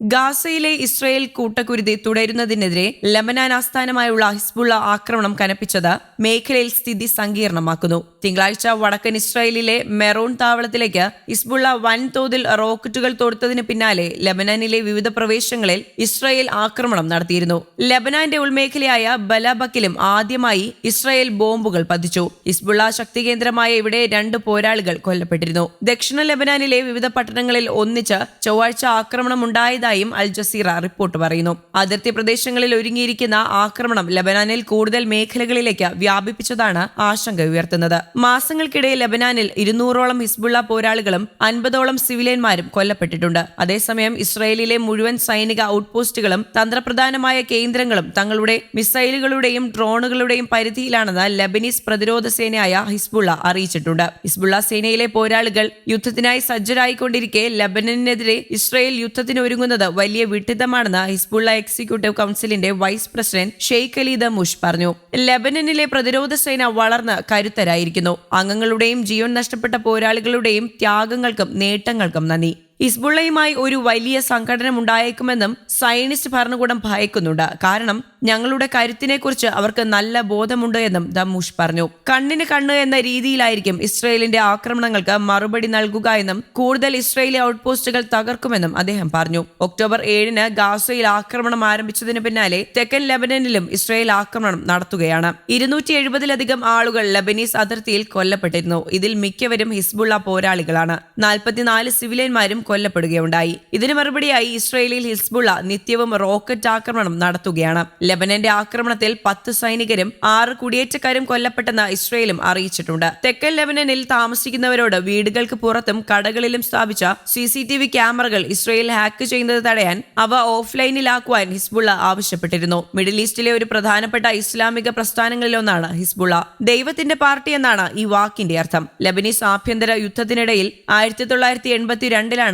ഗാസയിലെ ഇസ്രയേൽ കൂട്ടക്കുരുതി തുടരുന്നതിനെതിരെ ലബനാൻ ആസ്ഥാനമായുള്ള ഹിസ്ബുള്ള ആക്രമണം കനപ്പിച്ചത് മേഖലയിൽ സ്ഥിതി സങ്കീർണമാക്കുന്നു. തിങ്കളാഴ്ച വടക്കൻ ഇസ്രായേലിലെ മെറൂൺ താവളത്തിലേക്ക് ഹിസ്ബുള്ള വൻതോതിൽ റോക്കറ്റുകൾ തൊടുത്തതിന് പിന്നാലെ ലബനാനിലെ വിവിധ പ്രവേശങ്ങളിൽ ഇസ്രായേൽ ആക്രമണം നടത്തിയിരുന്നു. ലബനാന്റെ ഉൾമേഖലയായ ബലാബക്കിലും ആദ്യമായി ഇസ്രായേൽ ബോംബുകൾ പതിച്ചു. ഹിസ്ബുള്ള ശക്തി കേന്ദ്രമായ ഇവിടെ രണ്ട് പോരാളികൾ കൊല്ലപ്പെട്ടിരുന്നു. ദക്ഷിണ ലബനാനിലെ വിവിധ പട്ടണങ്ങളിൽ ഒന്നിച്ച് ചൊവ്വാഴ്ച ആക്രമണം ഉണ്ടായതായും അൽ ജസീറ റിപ്പോർട്ട് പറയുന്നു. അതിർത്തി പ്രദേശങ്ങളിൽ ഒരുങ്ങിയിരിക്കുന്ന ആക്രമണം ലബനാനിൽ കൂടുതൽ മേഖലകളിലേക്ക് വ്യാപിപ്പിച്ചതാണ് ആശങ്ക ഉയർത്തുന്നത്. മാസങ്ങൾക്കിടെ ലബനാനിൽ ഇരുന്നൂറോളം ഹിസ്ബുള്ള പോരാളികളും അൻപതോളം സിവിലിയന്മാരും കൊല്ലപ്പെട്ടിട്ടുണ്ട്. അതേസമയം ഇസ്രായേലിലെ മുഴുവൻ സൈനിക ഔട്ട്പോസ്റ്റുകളും തന്ത്രപ്രധാനമായ കേന്ദ്രങ്ങളും തങ്ങളുടെ മിസൈലുകളുടെയും ഡ്രോണുകളുടെയും പരിധിയിലാണെന്ന് ലബനീസ് പ്രതിരോധ സേനയായ ഹിസ്ബുള്ള അറിയിച്ചിട്ടുണ്ട്. ഹിസ്ബുള്ള സേനയിലെ പോരാളികൾ യുദ്ധത്തിനായി സജ്ജരായിക്കൊണ്ടിരിക്കെ ലബനനെതിരെ ഇസ്രായേൽ യുദ്ധത്തിന് ഒരുങ്ങുന്നത് വലിയ വിട്ടിത്തമാണെന്ന് ഹിസ്ബുള്ള എക്സിക്യൂട്ടീവ് കൗൺസിലിന്റെ vice president Sheikh Ali Damoush പറഞ്ഞു. ലബനനിലെ പ്രതിരോധ സേന വളർന്ന് കരുത്തരായിരിക്കുന്നു. അംഗങ്ങളുടെയും ജീവൻ നഷ്ടപ്പെട്ട പോരാളികളുടെയും ത്യാഗങ്ങൾക്കും നേട്ടങ്ങൾക്കും നന്ദി. ഹിസ്ബുള്ളയുമായി ഒരു വലിയ സംഘടന ഉണ്ടായേക്കുമെന്നും സയനിസ്റ്റ് ഭരണകൂടം ഭയക്കുന്നുണ്ട്. കാരണം ഞങ്ങളുടെ കരുത്തിനെക്കുറിച്ച് അവർക്ക് നല്ല ബോധമുണ്ട് എന്നും ദമ്മൂഷ് പറഞ്ഞു. കണ്ണിന് കണ്ണ് എന്ന രീതിയിലായിരിക്കും ഇസ്രയേലിന്റെ ആക്രമണങ്ങൾക്ക് മറുപടി നൽകുക എന്നും കൂടുതൽ ഇസ്രയേലി ഔട്ട്പോസ്റ്റുകൾ തകർക്കുമെന്നും അദ്ദേഹം പറഞ്ഞു. ഒക്ടോബർ ഏഴിന് ഗാസയിൽ ആക്രമണം ആരംഭിച്ചതിന് പിന്നാലെ തെക്കൻ ലബനനിലും ഇസ്രയേൽ ആക്രമണം നടത്തുകയാണ്. ഇരുന്നൂറ്റി എഴുപതിലധികം ആളുകൾ ലബനീസ് അതിർത്തിയിൽ കൊല്ലപ്പെട്ടിരുന്നു. ഇതിൽ മിക്കവരും ഹിസ്ബുള്ള പോരാളികളാണ്. നാൽപ്പത്തിനാല് സിവിലിയന്മാരും കൊല്ലപ്പെടുകയുണ്ടായി. ഇതിന് മറുപടിയായി ഇസ്രയേലിൽ ഹിസ്ബുള്ള നിത്യവും റോക്കറ്റ് ആക്രമണം നടത്തുകയാണ്. ലബനന്റെ ആക്രമണത്തിൽ പത്ത് സൈനികരും ആറ് കുടിയേറ്റക്കാരും കൊല്ലപ്പെട്ടെന്ന് ഇസ്രയേലും അറിയിച്ചിട്ടുണ്ട്. തെക്കൻ ലബനനിൽ താമസിക്കുന്നവരോട് വീടുകൾക്ക് പുറത്തും കടകളിലും സ്ഥാപിച്ച സി ക്യാമറകൾ ഇസ്രയേൽ ഹാക്ക് ചെയ്യുന്നത് തടയാൻ അവ ഓഫ്ലൈനിലാക്കുവാൻ ഹിസ്ബുള്ള ആവശ്യപ്പെട്ടിരുന്നു. മിഡിൽ ഈസ്റ്റിലെ ഒരു പ്രധാനപ്പെട്ട ഇസ്ലാമിക പ്രസ്ഥാനങ്ങളിലൊന്നാണ് ഹിസ്ബുള്ള. ദൈവത്തിന്റെ പാർട്ടി എന്നാണ് ഈ വാക്കിന്റെ അർത്ഥം. ലബനീസ് ആഭ്യന്തര യുദ്ധത്തിനിടയിൽ ആയിരത്തി തൊള്ളായിരത്തി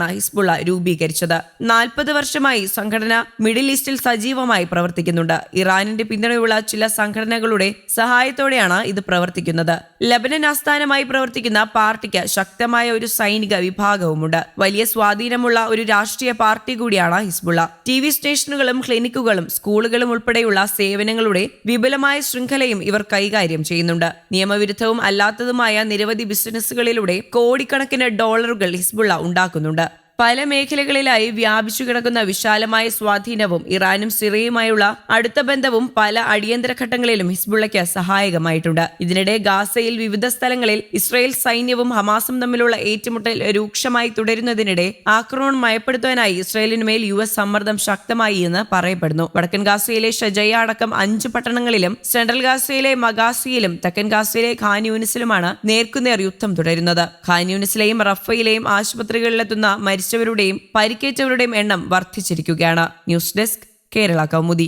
ഹിസ്ബുള്ള രൂപീകരിച്ചത്. നാൽപ്പത് വർഷമായി സംഘടന മിഡിൽ ഈസ്റ്റിൽ സജീവമായി പ്രവർത്തിക്കുന്നുണ്ട്. ഇറാനിന്റെ പിന്തുണയുള്ള ചില സംഘടനകളുടെ സഹായത്തോടെയാണ് ഇത് പ്രവർത്തിക്കുന്നത്. ലബനൻ ആസ്ഥാനമായി പ്രവർത്തിക്കുന്ന പാർട്ടിക്ക് ശക്തമായ ഒരു സൈനിക വിഭാഗവുമുണ്ട്. വലിയ സ്വാധീനമുള്ള ഒരു രാഷ്ട്രീയ പാർട്ടി കൂടിയാണ് ഹിസ്ബുള്ള. ടി വി സ്റ്റേഷനുകളും ക്ലിനിക്കുകളും സ്കൂളുകളും ഉൾപ്പെടെയുള്ള സേവനങ്ങളുടെ വിപുലമായ ശൃംഖലയും ഇവർ കൈകാര്യം ചെയ്യുന്നുണ്ട്. നിയമവിരുദ്ധവും അല്ലാത്തതുമായ നിരവധി ബിസിനസ്സുകളിലൂടെ കോടിക്കണക്കിന് ഡോളറുകൾ ഹിസ്ബുള്ള ഉണ്ടാക്കുന്നുണ്ട്. പല മേഖലകളിലായി വ്യാപിച്ചു കിടക്കുന്ന വിശാലമായ സ്വാധീനവും ഇറാനും സിറിയയുമായുള്ള അടുത്ത ബന്ധവും പല അടിയന്തര ഘട്ടങ്ങളിലും ഹിസ്ബുള്ളയ്ക്ക് സഹായകമായിട്ടുണ്ട്. ഇതിനിടെ ഗാസയിൽ വിവിധ സ്ഥലങ്ങളിൽ ഇസ്രായേൽ സൈന്യവും ഹമാസും തമ്മിലുള്ള ഏറ്റുമുട്ടൽ രൂക്ഷമായി തുടരുന്നതിനിടെ ആക്രമണം മയപ്പെടുത്താനായി ഇസ്രായേലിനുമേൽ യു എസ് സമ്മർദ്ദം ശക്തമായി എന്ന് പറയപ്പെടുന്നു. വടക്കൻ ഗാസയിലെ ഷജയ അടക്കം അഞ്ച് പട്ടണങ്ങളിലും സെൻട്രൽ ഗാസയിലെ മഗാസിയിലും തെക്കൻ ഗാസയിലെ ഖാൻ യൂനിസിലുമാണ് നേർക്കുനേർ യുദ്ധം തുടരുന്നത്. ഖാൻ യൂനിസിലെയും റഫയിലെയും ആശുപത്രികളിലെത്തുന്ന മരിച്ചവരുടെയും പരിക്കേറ്റവരുടെയും എണ്ണം വർദ്ധിച്ചിരിക്കുകയാണ്. News desk Kerala Kaumudi.